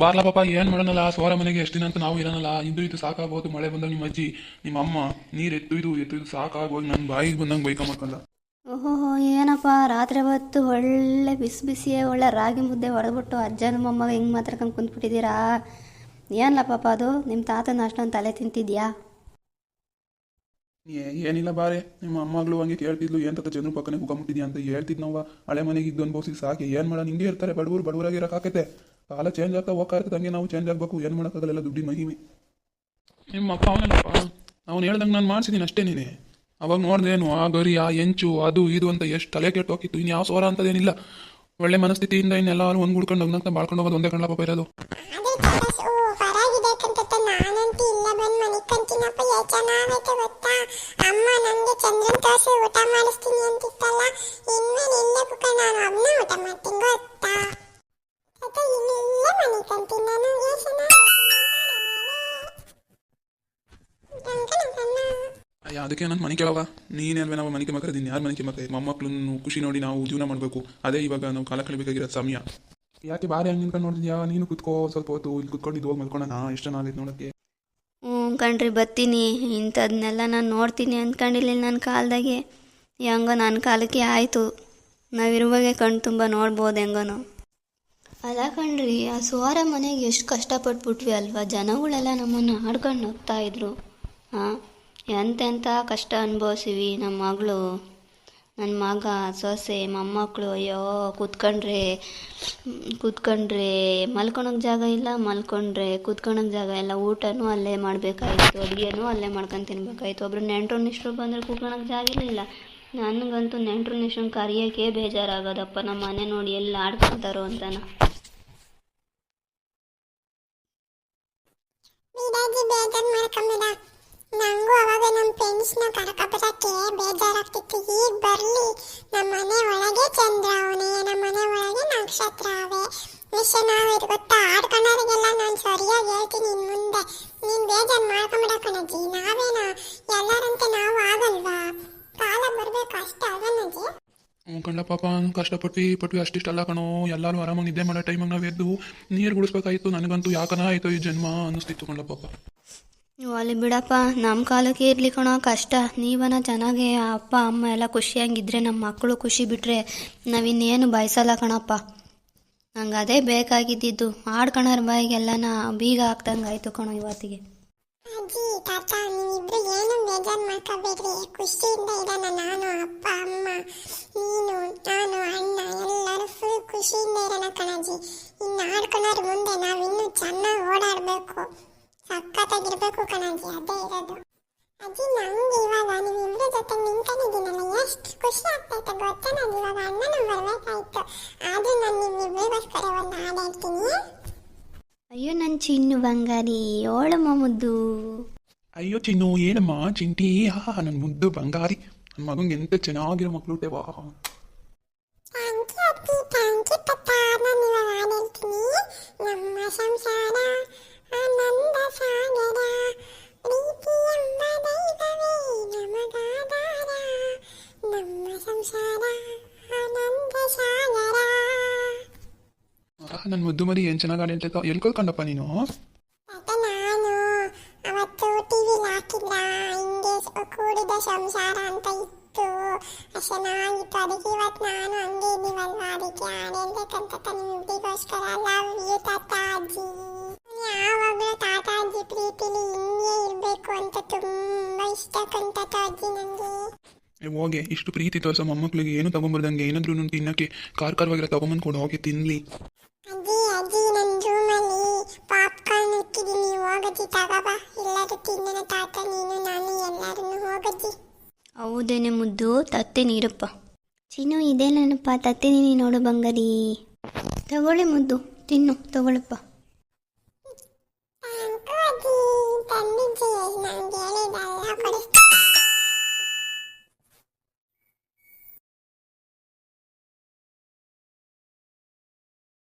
ಬಾರ್ಲ ಪಾಪ ಏನು ಮಾಡೋಣಲ್ಲ? ಸೋರ ಮನೆಗೆ ಎಷ್ಟು ದಿನ ಅಂತ ನಾವು ಇರೋಣಲ್ಲ ಇದು ಇದು ಸಾಕಾಗೋದು ಮಳೆ ಬಂದಾಗ ನಿಮ್ಮ ಅಜ್ಜಿ ನಿಮ್ಮ ಅಮ್ಮ ನೀರ್ ಎತ್ತು ಇದು ಎತ್ತು ಇದು ಸಾಕಾಗೋಗಿ ನನ್ನ ಬಾಯಿಗೆ ಬಂದಂಗೆ ಬೈಕೊಂಬಕ್ಕಲ್ಲ ಓಹೋ ಏನಪ್ಪ? ರಾತ್ರಿ ಹೊತ್ತು ಒಳ್ಳೆ ಬಿಸಿ ಬಿಸಿಯೇ ಒಳ್ಳೆ ರಾಗಿ ಮುದ್ದೆ ಹೊಡೆದ್ಬಿಟ್ಟು ಅಜ್ಜನ ಮೊಮ್ಮ ಹೆಂಗೆ ಮಾತಾಡ್ಕೊಂಡು ಕುಂತ್ಬಿಟ್ಟಿದ್ದೀರಾ? ಏನಲ್ಲ ಪಾಪ ಅದು? ನಿಮ್ಮ ತಾತನ ಅಷ್ಟೊಂದು ತಲೆ ತಿಂತಿದ್ಯಾ? ಏನಿಲ್ಲ ಬಾರೆ. ನಿಮ್ಮ ಅಮ್ಮಗಳು ಹಂಗೆ ಕೇಳ್ತಿದ್ಲು ಏನ್ ತಕ್ಕ ಜನರು ಪಕ್ಕನೆ ಕುಕೊಂಬಿಟ್ಟಿದ್ಯಾ ಅಂತ ಹೇಳ್ತಿದ್ನವ ಹಳೆ ಮನೆಗೆ ಇದ್ದು ಅನ್ಭವಿಸಿ ಸಾಕಿ ಏನು ಮಾಡೋಣ? ಹಿಂಗೆ ಇರ್ತಾರೆ ಬಡವರು ಬಡವರಾಗಿ ಇರೋಕ್ಕಾಕೈತೆ ಕಾಲ ಚೇಂಜ್ ಆಗ್ತಾ ಹೋಗ್ತಾ ಇರ್ತದೆ ಹಂಗೆ ನಾವು ಚೇಂಜ್ ಆಗಬೇಕು ಏನು ಮಾಡೋಕ್ಕಾಗಲ್ಲ ದುಡ್ಡಿನ ಮಹಿಮೆ. ನಿಮ್ಮ ಅಪ್ಪ ಅವನಪ್ಪ ಅವ್ನು ಹೇಳ್ದಂಗೆ ನಾನು ಮಾಡ್ಸಿದ್ದೀನಿ ಅಷ್ಟೇ ನೀನೆ. ಅವಾಗ ನೋಡ್ದೇನು ಆ ಗರಿ ಆ ಎಂಚು ಅದು ಇದು ಅಂತ ಎಷ್ಟು ತಲೆ ಕೆಟ್ಟು ಹೋಗಿತ್ತು ಇನ್ನು ಯಾವ ಸ್ವರ ಅಂತದೇನಿಲ್ಲ. ಒಳ್ಳೆ ಮನಸ್ಥಿತಿಯಿಂದ ಇನ್ನೆಲ್ಲ ಒಂದು ಗುಡ್ಕೊಂಡು ಹೋಗ್ನಂತ ಬಾಳ್ಕೊಂಡು ಹೋಗೋದು ಒಂದೇ ಕಣ್ಣ ಪಾಪ ಇರೋದು ಊಟ ಮಾಡಿಸ್ತೀನಿ ಅಂತಿತ್ತಲ್ಲ ಇನ್ಮೇಲೆ ಇಲ್ಲೇ ನಾನು ಊಟ ಮಾಡ್ತೀನಿ ಗೊತ್ತಾ? ಅದಕ್ಕೆ ನನ್ನ ಮನೆ ಕೇಳವ ನೀನೇಲ್ವೇ ನಾವು ಮನೆಗೆ ಮಕ್ಕಳಿದ್ದೀನಿ ಯಾರು ಮನೆಗೆ ಮಕ್ಕಳ? ಮೊಮ್ಮಕ್ಕಳನ್ನು ಖುಷಿ ನೋಡಿ ನಾವು ಜೀವನ ಮಾಡಬೇಕು. ಅದೇ ಇವಾಗ ನಾವು ಕಾಲ ಕಳಿಬೇಕಾಗಿರೋ ಸಮಯ. ಯಾಕೆ ಬಾರಿ ಹಂಗೆ ನಿಂತ್ಕೊಂಡು ನೋಡಿದ್ಯಾ ನೀನು ಕುತ್ಕೋ, ಸ್ವಲ್ಪ ಹೊತ್ತು ಇಲ್ಲಿ ಕುತ್ಕೊಂಡು ಹೋಗಿ ಮಲ್ಕೊಳ್ಳೋಣ ಎಷ್ಟು ನಾಳೆ ನೋಡೋಕ್ಕೆ ಹ್ಞೂ ಕಣ್ರಿ, ಬರ್ತೀನಿ. ಇಂಥದ್ನೆಲ್ಲ ನಾನು ನೋಡ್ತೀನಿ ಅಂದ್ಕೊಂಡಿಲ್ಲ ನನ್ನ ಕಾಲದಾಗೆ. ಹೆಂಗೋ ನನ್ನ ಕಾಲಕ್ಕೆ ಆಯಿತು. ನಾವಿರುವಾಗೆ ಕಣ್ಣು ತುಂಬ ನೋಡ್ಬೋದು ಹೆಂಗೋನು ಅಲ್ಲ ಕಣ್ರಿ, ಆ ಸುವಾರ ಮನೆಗೆ ಎಷ್ಟು ಕಷ್ಟಪಟ್ಬಿಟ್ವಿ ಅಲ್ವಾ? ಜನಗಳೆಲ್ಲ ನಮ್ಮನ್ನು ಆಡ್ಕೊಂಡು ಹೋಗ್ತಾ ಇದ್ರು. ಹಾಂ ಎಂತೆಂಥ ಕಷ್ಟ ಅನುಭವಿಸಿವಿ ನಮ್ಮ ಮಗಳು. ನನ್ನ ಮಗ, ಸೊಸೆ ಮೊಮ್ಮಕ್ಕಳು ಅಯ್ಯೋ, ಕೂತ್ಕೊಂಡ್ರೆ ಕೂತ್ಕೊಂಡ್ರೆ ಮಲ್ಕೊಳಕ್ಕೆ ಜಾಗ ಇಲ್ಲ, ಮಲ್ಕೊಂಡ್ರೆ ಕೂತ್ಕೊಳಕ್ಕೆ ಜಾಗ ಇಲ್ಲ. ಊಟನೂ ಅಲ್ಲೇ ಮಾಡಬೇಕಾಯಿತು, ಅಡುಗೆನೂ ಅಲ್ಲೇ ಮಾಡ್ಕೊಂಡು ತಿನ್ಬೇಕಾಯ್ತು. ಒಬ್ರು ನೆಂಟರು ನಿಷ್ಟ್ರು ಬಂದರೆ ಕೂತ್ಕೊಳಕ್ಕೆ ಜಾಗ ಇರಲಿಲ್ಲ ನನಗಂತೂ ನೆಂಟರು ನಿಷ್ಟ್ರನ್ನ ಕರಿಯೋಕೆ ಬೇಜಾರಾಗೋದಪ್ಪ. ನಮ್ಮ ಮನೆ ನೋಡಿ ಎಲ್ಲ ಆಡ್ಕೊತಾರೋ ಅಂತನ ವಿರಾಜಿ ಬೇಜಾರ್ ಮಾಡ್ಕೊಂಬೇಡ ನಂಗೂ ಫ್ರೆಂಡ್ಸ್ನ ಕರ್ಕೊಬರಕ್ಕೆ ಬೇಜಾರಾಗ್ತಿತ್ತು. ಈಗ ಬರ್ಲಿ. ನಮ್ಮ ಮನೆ ಒಳಗೆ ಚಂದ್ರ ಅವನೇ ನಮ್ಮ ಮನೆ ಒಳಗೆ ನಕ್ಷತ್ರ ಅವೇ ವಿಷಯ ನಾವು ಇದು ಗೊತ್ತಾ? ಆಡ್ಕೊಂಡವ್ರಿಗೆಲ್ಲ ನಾನು ಸರಿಯಾಗಿ ಹೇಳ್ತೀನಿ ಇನ್ ಮುಂದೆ. ನೀನು ಬೇಜಾರು ಮಾಡ್ಕೊಂಬೇಡ ಕಣಜ್ಜಿ. ನಾವೇನ? ಎಲ್ಲರಂತೆ ನಾವು ಆಗಲ್ವಾ? ಕಾಲ ಬರಬೇಕು ಅಷ್ಟೇ ಅಲ್ವಾ ನಜ್ಜಿ? ಹ್ಞೂ ಕಣ್ಣ ಪಾಪ ಕಷ್ಟಪಟ್ವಿ ಪಟ್ವಿ ಅಷ್ಟಿಷ್ಟಲ್ಲ ಕಣೋ. ಎಲ್ಲರೂ ಆರಾಮಾಗಿ ನಿದ್ದೆ ಮಾಡೋ ಟೈಮಾಗ ನಾವು ಎದ್ದು ನೀರು ಗುಡಿಸ್ಬೇಕಾಯ್ತು. ನನಗಂತೂ ಯಾಕನ ಆಯ್ತು ಈ ಜನ್ಮ ಅನ್ನಿಸ್ತಿತ್ತು ಕಣ್ಣ ಪಾಪ. ಅಲ್ಲಿ ಬಿಡಪ್ಪ. ನಮ್ಮ ಕಾಲಕ್ಕೆ ಇರ್ಲಿ ಕಣೋ, ಕಷ್ಟ. ನೀವನ ಚೆನ್ನಾಗಿ ಅಪ್ಪ, ಅಮ್ಮ ಎಲ್ಲ ಖುಷಿಯಾಗಿದ್ರೆ ನಮ್ಮ ಮಕ್ಕಳು ಖುಷಿ ಬಿಟ್ಟರೆ ನಾವಿನ್ನೇನು ಬಯಸಲ್ಲ ಕಣಪ್ಪ. ನಂಗೆ ಅದೇ ಬೇಕಾಗಿದ್ದಿದ್ದು. ಆಡ್ಕಣರ ಬಾಯಿಗೆಲ್ಲನ ಬೀಗ ಹಾಕ್ದಂಗೆ ಆಯಿತು ಕಣೋ ಇವತ್ತಿಗೆ. ಅಜ್ಜಿ, ತಾತ, ನೀವಿಬ್ರು ಏನು ಬೇಜಾರ್ ಮಾಡ್ಕೋಬೇಡ್ರಿ. ಖುಷಿಯಿಂದ ಇರೋಣ ನಾನು, ಅಪ್ಪ, ಅಮ್ಮ, ನೀನು, ನಾನು, ಅಣ್ಣ, ಎಲ್ಲರೂ ಫುಲ್ ಖುಷಿಯಿಂದ ಇರೋಣ ಕಣಜ್ಜಿ. ಇನ್ನು ಆಡ್ಕೊಳ್ಳೋರು ಮುಂದೆ ನಾವಿನ್ನೂ ಚೆನ್ನಾಗಿ ಓಡಾಡಬೇಕು. ಸಖತ್ತಾಗಿರ್ಬೇಕು ಕಣಜ್ಜಿ ಅದೇ ಇರೋದು. ಅಜ್ಜಿ ನಂಗೆ ಇವಾಗ ನಿಮ್ಮಿಬ್ರ ಜೊತೆ ನಿಂತ್ಕೊಂಡಿದ್ದೀನಲ್ಲ ಎಷ್ಟು ಖುಷಿ ಆಗ್ತೈತೆ ಗೊತ್ತಾ ನಾನು ಇವಾಗ ಅಣ್ಣನ ಬರ್ಬೇಕಾಯ್ತು ಆದ್ರೂ ನಾನು ನಿಮ್ಮಿಬ್ಬರಿಗೋಸ್ಕರ ಒಂದು ಹಾಡು ಹೇಳ್ತೀನಿ. ಅಯ್ಯೋ ನನ್ನ ಚಿನ್ನು ಬಂಗಾರಿ ಓಳಮ್ಮ ಮುದ್ದು. ಅಯ್ಯೋ ಚಿನ್ನು ಏನಮ್ಮ? ಚಿಂಟಿ ಹಾ ನನ್ನ ಮುದ್ದು ಬಂಗಾರಿ. ನನ್ನ ಮಗಂಗೆ ಎಂತ ಚೆನ್ನಾಗಿರೋ ಮಕ್ಕಳು ವಾ ಥ್ಯಾಂಕ್ ಯು ಅತ್ತಿ ಥ್ಯಾಂಕ್ ಯು ಪಪ್ಪ. ನಾನು ಇವಾಗ ಹಾಡು ಹೇಳ್ತೀನಿ. ನಮ್ಮ ಸಂಸಾರ ನನ್ನ ಮುದ್ದು ಮರಿ ಏನು ಚೆನ್ನಾಗಿ ಅಂತ ಹೇಳ್ತೈತೋ ಎಲ್ಲಿ ಕಲ್ತ್ಕೊಂಡಪ್ಪ ನೀನು? ಹೋಗಿ ನಾನು ಅವತ್ತು ಟಿವಿಲಿ ಹಾಕಿದ್ರ? ಹಿಂಗೆ ಸ- ಕೂಡಿದ ಸಂಸಾರ ಅಂತ ಇತ್ತು. ಅಷ್ಟ್ ಚೆನ್ನಾಗಿತ್ತು ಅದಕ್ಕೆ ಇವತ್ತು ನಾನು ಹಂಗೆ ಅದಕ್ಕೆ ಹಾಡು ಹೇಳ್ಬೇಕಂತ ಲವ್ ಯು ಯಾವಾಗಲೂ ಪ್ರೀತಿಲಿ ಹಿಂಗೆ ಇರಬೇಕು ಅಂತ ತುಂಬಾ ಇಷ್ಟ ನನಗೆ ಏ, ಹೋಗೆ. ಇಷ್ಟು ಪ್ರೀತಿ ತೋರಿಸೋ ಮೊಮ್ಮಕ್ಳಿಗೆ ಏನು ತಗೊಂಬರ್ದಂಗೆ? ಏನಾದ್ರೂ ತಿನ್ನಕ್ಕೆ ಖಾರ ಖಾರವಾಗಿರೋ ತಗೊಂಬಂದು ಕೊಡು ಹೋಗಿ ತಿನ್ಲಿ. ತಗಬಾ ಇಲ್ಲದಕ್ಕೆ ನಿನ್ನ ತಾತ ನೀನು ನಾನು ಎಲ್ಲರೂ ಹೋಗಜ್ಜಿ ಹೌದೇನೆ ಮುದ್ದು ತತ್ತೆ ನೀರಪ್ಪ. ಚಿನ್ನು ಇದೇನೇನಪ್ಪ ತತ್ತೆ ನೀನು ನೋಡು ಬಂಗಾರಿ ತಗೊಳ್ಳಿ ಮುದ್ದು ತಿನ್ನು ತಗೊಳಪ್ಪ